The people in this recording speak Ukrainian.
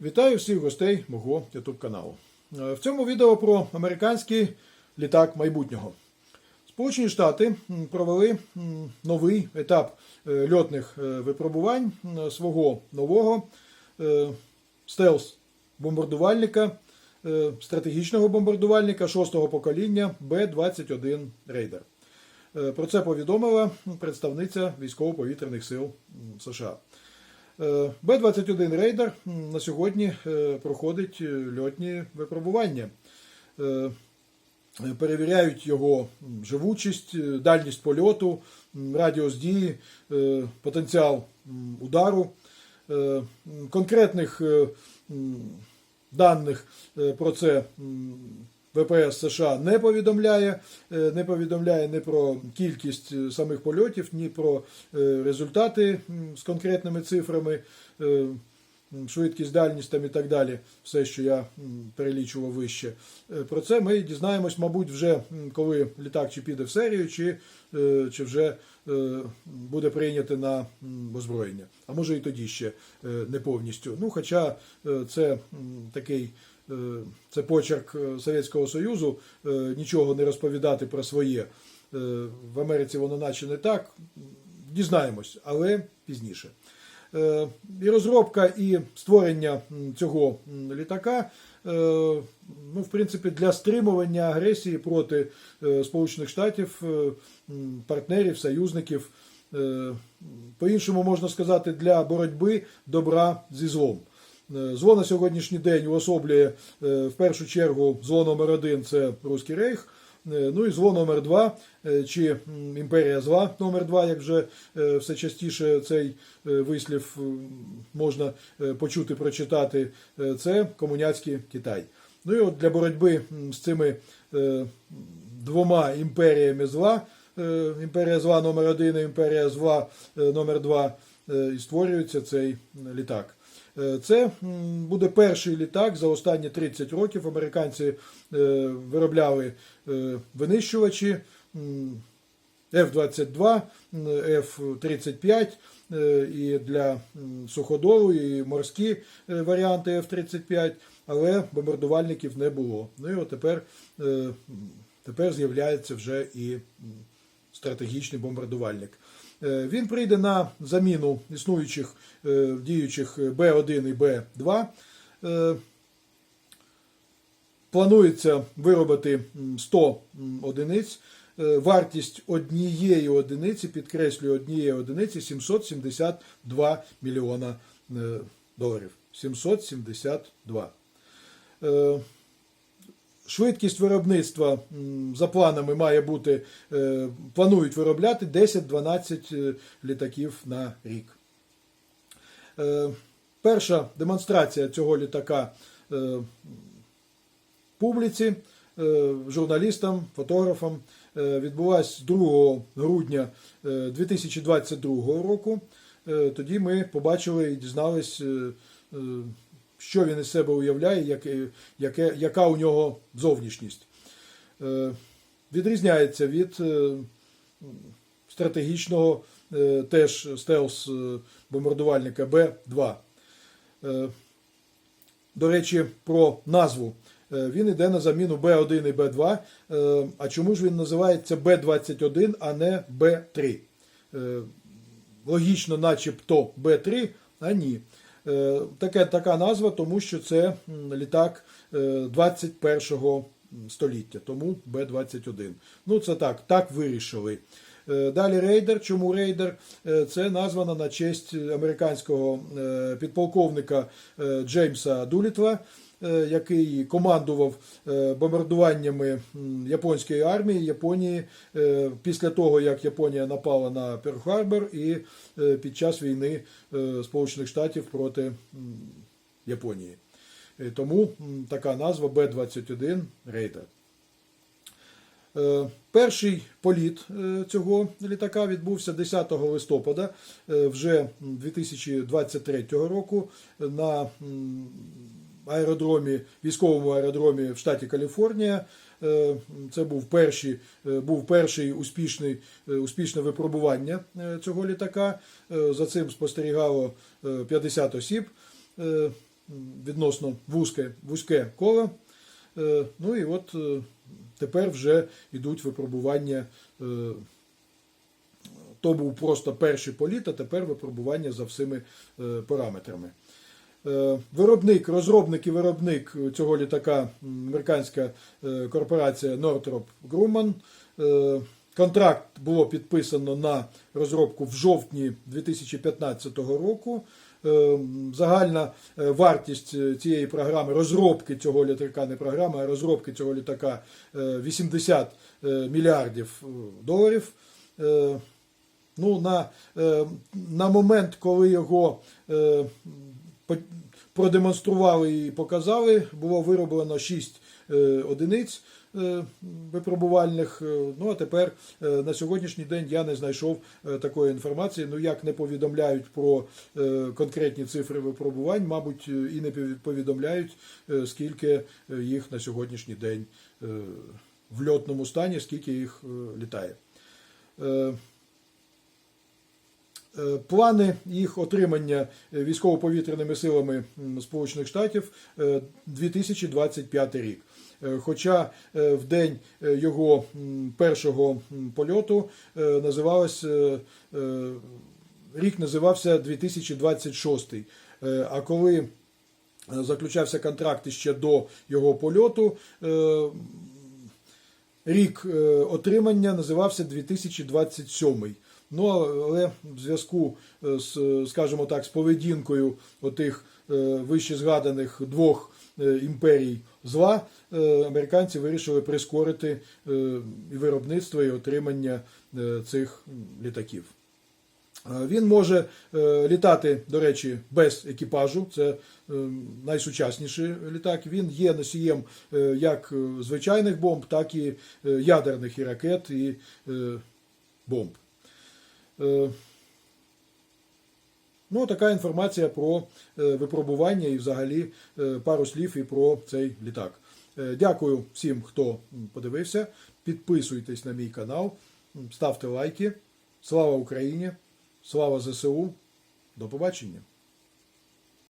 Вітаю всіх гостей мого YouTube каналу. Е, В цьому відео про американський літак майбутнього. Сполучені Штати провели новий етап е, льотних е, випробувань свого нового стелс-бомбардувальника, стратегічного бомбардувальника шостого покоління Б-21 Рейдер. Про це повідомила представниця військово-повітряних сил США. Е, Б-21 Рейдер на сьогодні е, проходить е, льотні випробування. Перевіряють його живучість, дальність польоту, радіус дії, потенціал удару. Конкретних даних про це ВПС США не повідомляє, е, не повідомляє ні про кількість е, самих польотів, ні про е, результати з конкретними цифрами, швидкість, дальність там і так далі, все, що я перелічував вище. Про це ми дізнаємось, мабуть, вже коли літак чи піде в серію, чи, чи вже буде прийнято на озброєння. А може і тоді ще не повністю. Ну, хоча це такий. Е, Це почерк е, Совєтського Союзу, е, нічого не розповідати про своє. В Америці воно наче не так. Дізнаємось, але пізніше. І розробка і створення цього літака, ну, в принципі, для стримування агресії проти Сполучених Штатів, партнерів, союзників, по-іншому можна сказати, для боротьби добра зі злом. Е, Зло на сьогоднішній день уособлює е, в першу чергу зло номер один це Руський Рейх. Е, Ну і зло номер два, е, чи імперія зла номер два, як вже все частіше цей вислів можна почути, прочитати, це комуняцький Китай. Ну і от для боротьби з цими двома імперіями зла, імперія зла номер один і імперія зла номер два, е, і створюється цей літак. Е, Це буде перший літак за останні 30 років. Американці е, виробляли е, винищувачі м, F-22, м, F-35 е, і для суходолу, і морські варіанти F-35, але бомбардувальників не було. Ну і от тепер, тепер з'являється вже і стратегічний бомбардувальник. Е, Він прийде на заміну існуючих е, діючих Б1 і Б2. Е, Планується виробити 100 одиниць. Е, Вартість однієї одиниці, підкреслюю, однієї одиниці 772 мільйона е, доларів. 772. Швидкість виробництва за планами має бути, е, планують виробляти 10-12 е, літаків на рік. Е, Перша демонстрація цього літака публіці, журналістам, фотографам відбулась 2 грудня е, 2022 року. Тоді ми побачили і дізнались, що він із себе уявляє, яке, яке, яка у нього зовнішність. Е, Відрізняється від е, стратегічного е, теж стелс е, бомбардувальника Б-2. Е, До речі, про назву. Е, Він йде на заміну Б1 і Б2. Е, А чому ж він називається Б21, а не Б3? Е, Логічно, начебто Б3, а ні. Е, Таке, така назва, тому що це літак е, 21 століття, тому Б-21. Ну, це так, так вирішили. Е, Далі рейдер. Чому рейдер? Е, Це названо на честь американського е, підполковника е, Джеймса Дулітла, е, який командував е, бомбардуваннями японської армії Японії е, після того, як Японія напала на Перл-Харбор і е, під час війни е, Сполучених Штатів проти Японії. Е, Тому така назва Б-21 Рейдер. Е, Перший політ е, цього літака відбувся 10 листопада е, вже 2023 року на аеродромі, військовому аеродромі в штаті Каліфорнія. Е, Це був перший, е, був перший успішний, е, успішне випробування цього літака. За цим спостерігало е, 50 осіб. Відносно вузьке, вузьке коло. Ну і от тепер вже йдуть випробування. То був просто перший політ, а тепер випробування за всіми параметрами. Е, Виробник, розробник і виробник цього літака американська е, корпорація Northrop Grumman. Е, Контракт було підписано на розробку в жовтні 2015 року. Загальна вартість цієї програми, розробки цього літака, не програми, а розробки цього літака е, 80 е, мільярдів доларів. Ну, на, на момент, коли його продемонстрували і показали, було вироблено 6 е, одиниць е, випробувальних. Е, Ну а тепер на сьогоднішній день я не знайшов такої інформації. Ну як не повідомляють про конкретні цифри випробувань, мабуть, і не повідомляють, скільки їх на сьогоднішній день в льотному стані, скільки їх літає. Е, Плани їх отримання е, військово-повітряними силами Сполучених Штатів е, 2025 рік. Е, Хоча е, в день його першого польоту називалось, е, рік називався 2026. Е, А коли заключався контракт ще до його польоту, рік отримання називався 2027. Ну, але в зв'язку е, з, скажімо так, з поведінкою отих е, вище згаданих двох е, імперій зла, американці вирішили прискорити і виробництво і отримання цих літаків. Він може літати, до речі, без екіпажу. Це найсучасніший літак. Він є носієм як звичайних бомб, так і ядерних і ракет і бомб. Е, Ну, така інформація про е, випробування і взагалі е, пару слів і про цей літак. Дякую всім, хто подивився. Підписуйтесь на мій канал, ставте лайки. Слава Україні! Слава ЗСУ! До побачення!